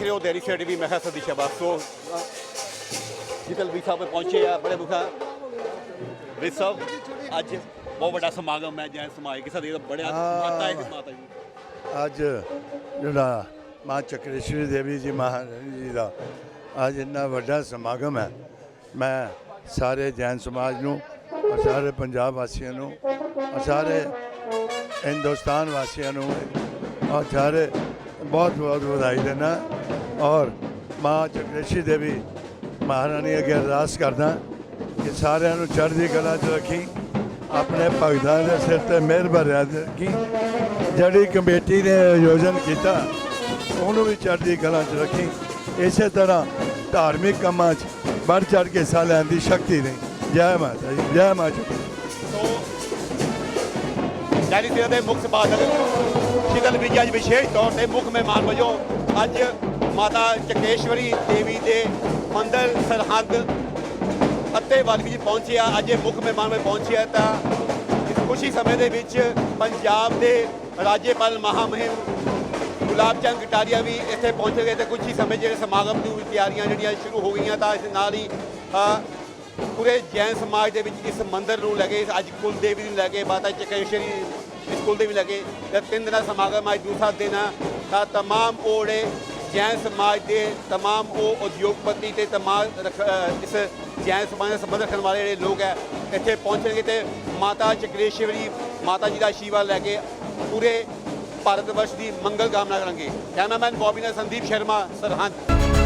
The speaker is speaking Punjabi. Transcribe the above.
ਰਹੇ ਹੋ ਡੇਰੀ ਸਟੇਡੀ ਵੀ ਮੈਂ ਕਿਹਾ ਸਦੀ ਸ਼ਾਬਾਸ਼। ਸੋ ਜਿੱਦਲ ਵੀ ਸਾਹਿਬ ਪਹੁੰਚੇ ਆ ਬੜੇ ਮੁਖਾ ਵੀ ਸਾਹਿਬ ਅੱਜ ਬਹੁਤ ਵੱਡਾ ਸਮਾਗਮ ਹੈ ਜੈਨ ਸਮਾਜ ਕਿਸੇ ਦੇ ਬੜਿਆ ਮਾਤਾ ਹੈ ਮਾਤਾ ਜੀ ਅੱਜ ਜਿਹੜਾ ਮਾਂ ਚੱਕਰੇਸ਼ਵਰੀ ਦੇਵੀ ਜੀ ਮਹਾਰਾਣੀ ਜੀ ਦਾ ਅੱਜ ਇੰਨਾ ਵੱਡਾ ਸਮਾਗਮ ਹੈ। ਮੈਂ ਸਾਰੇ ਜੈਨ ਸਮਾਜ ਨੂੰ ਔਰ ਸਾਰੇ ਪੰਜਾਬ ਵਾਸੀਆਂ ਨੂੰ ਔਰ ਸਾਰੇ ਹਿੰਦੁਸਤਾਨ ਵਾਸੀਆਂ ਨੂੰ ਔਰ ਸਾਰੇ ਬਹੁਤ ਬਹੁਤ ਵਧਾਈ ਦੇਣਾ ਔਰ ਮਾਂ ਚੱਕਰੇਸ਼ਵਰੀ ਦੇਵੀ ਮਹਾਰਾਣੀ ਅੱਗੇ ਅਰਦਾਸ ਕਰਦਾ ਕਿ ਸਾਰਿਆਂ ਨੂੰ ਚੜ੍ਹਦੀ ਕਲਾ 'ਚ ਰੱਖੀ, ਆਪਣੇ ਭਗਤਾਂ ਦੇ ਸਿਰ ਤੇ ਮਿਹਰ ਭਰਿਆ ਰੱਖੀ। ਜਿਹੜੀ ਕਮੇਟੀ ਨੇ ਆਯੋਜਨ ਕੀਤਾ, ਉਹਨੂੰ ਵੀ ਚੜ੍ਹਦੀ ਕਲਾ 'ਚ ਰੱਖੀ। ਇਸੇ ਤਰ੍ਹਾਂ ਧਾਰਮਿਕ ਕੰਮਾਂ 'ਚ ਵੱਧ ਚੜ੍ਹ ਕੇ ਹਿੱਸਾ ਲੈਣ ਦੀ ਸ਼ਕਤੀ ਨਹੀਂ। ਜੈ ਮਾਤਾ ਜੀ, ਜੈ ਮਾਤਾ ਜੀ। ਸੋ ਡੈਰੀ ਦੇ ਮੁੱਖ ਸੰਪਾਦਕ ਸ਼ੀਤਲ ਵੀ ਅੱਜ ਵਿਸ਼ੇਸ਼ ਤੌਰ ਤੇ ਮੁੱਖ ਮਹਿਮਾਨ ਵਜੋਂ ਅੱਜ ਮਾਤਾ ਚਕੇਸ਼ਵਰੀ ਦੇਵੀ ਦੇ ਮੰਦਰ, ਸਰਹੱਦ ਅਤੇ ਵੱਲ ਵਿੱਚ ਪਹੁੰਚਿਆ ਅੱਜ ਇਹ ਮੁੱਖ ਮਹਿਮਾਨ ਵਿੱਚ ਪਹੁੰਚੇ ਤਾਂ ਇਸ ਖੁਸ਼ੀ ਸਮੇਂ ਦੇ ਵਿੱਚ ਪੰਜਾਬ ਦੇ ਰਾਜੇਪਾਲ ਮਹਾਮਹਿਮ ਗੁਲਾਬ ਚੰਦ ਕਟਾਰੀਆ ਵੀ ਇੱਥੇ ਪਹੁੰਚ ਗਏ ਤੇ ਕੁਝ ਹੀ ਸਮੇਂ ਜਿਹੜੇ ਸਮਾਗਮ ਦੀ ਤਿਆਰੀਆਂ ਜਿਹੜੀਆਂ ਸ਼ੁਰੂ ਹੋ ਗਈਆਂ ਤਾਂ ਇਸ ਨਾਲ ਹੀ ਪੂਰੇ ਜੈਨ ਸਮਾਜ ਦੇ ਵਿੱਚ ਇਸ ਮੰਦਿਰ ਨੂੰ ਲੈ ਕੇ, ਅੱਜ ਕੁਲ ਦੇਵੀ ਨੂੰ ਲੈ ਕੇ ਮਾਤਾ ਚਕੇਸ਼ਵਰੀ ਇਸ ਕੁਲ ਦੇਵੀ ਨੂੰ ਲੈ ਕੇ ਤੇ ਤਿੰਨ ਦਿਨਾਂ ਸਮਾਗਮ ਅੱਜ ਦੂਸਰਾ ਦਿਨ ਆ ਤਾਂ तमाम ਉਹੜੇ ਜੈਨ ਸਮਾਜ ਦੇ तमाम ਉਹ ਉਦਯੋਗਪਤੀ ਤੇ तमाम ਰਖ- ਅ, ਇਸ ਜੈਨ ਸਮਾਜ ਨਾਲ ਸੰਬੰਧ ਰੱਖਣ ਵਾਲੇ ਜਿਹੜੇ ਲੋਕ ਹੈ ਇੱਥੇ ਪਹੁੰਚਣਗੇ ਤੇ ਮਾਤਾ ਚਕਰੇਸ਼ਵਰੀ ਮਾਤਾ ਜੀ ਦਾ ਆਸ਼ੀਰਵਾਦ ਲੈ ਕੇ ਪੂਰੇ ਭਾਰਤ ਵਰਸ਼ ਦੀ ਮੰਗਲ ਕਾਮਨਾ ਕਰਾਂਗੇ ਕੈਮਰਾਮੈਨ ਬੌਬੀ ਨਾਲ ਸੰਦੀਪ ਸ਼ਰਮਾ ਸਰਹੰਦ